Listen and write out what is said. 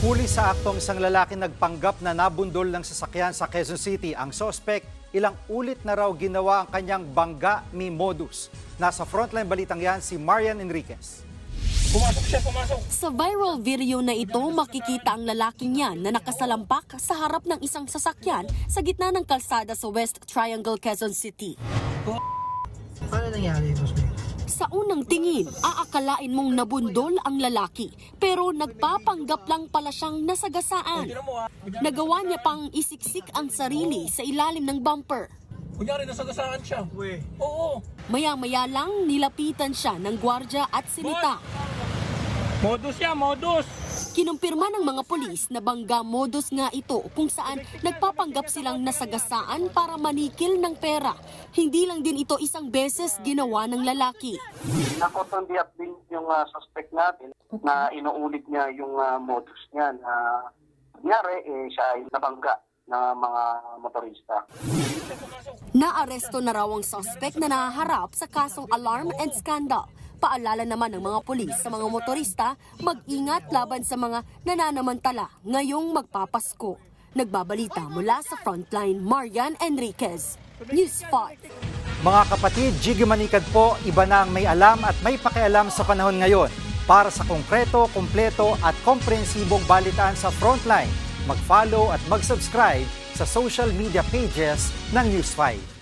Huli sa aktong isang lalaki nagpanggap na nabundol ng sasakyan sa Quezon City. Ang sospek, ilang ulit na raw ginawa ang kanyang bangga mi modus. Nasa frontline balitang yan si Marian Enriquez. Pumasok siya, pumasok. Sa viral video na ito, makikita ang lalaking yan na nakasalampak sa harap ng isang sasakyan sa gitna ng kalsada sa West Triangle, Quezon City. Paano nangyari, boss May? Sa unang tingin, aakalain mong nabundol ang lalaki, pero nagpapanggap lang pala siyang nasagasaan. Nagawa niya pang isiksik ang sarili sa ilalim ng bumper. kunyari nasagasaan siya. Oo. Maya-maya lang nilapitan siya ng gwardya at sinita. Modus yan, modus. Kinumpirma ng mga polis na bangga modus nga ito kung saan nagpapanggap silang nasagasaan para manikil ng pera. Hindi lang din ito isang beses ginawa ng lalaki. nakotondiat din yung ah, suspect natin na inuulit niya yung ah, modus niya na kunyari eh, siya ay nabangga ng mga motorista. Naaresto na raw ang suspect na nahaharap sa kasong alarm and scandal. Paalala naman ng mga polis sa mga motorista, mag-ingat laban sa mga nananamantala ngayong magpapasko. Nagbabalita mula sa Frontline, Marian Enriquez. News 5. Mga kapatid, Jiggy Manikad po, iba na ang may alam at may pakialam sa panahon ngayon. Para sa konkreto, kumpleto at komprehensibong balitaan sa Frontline, mag-follow at mag-subscribe sa social media pages ng News 5.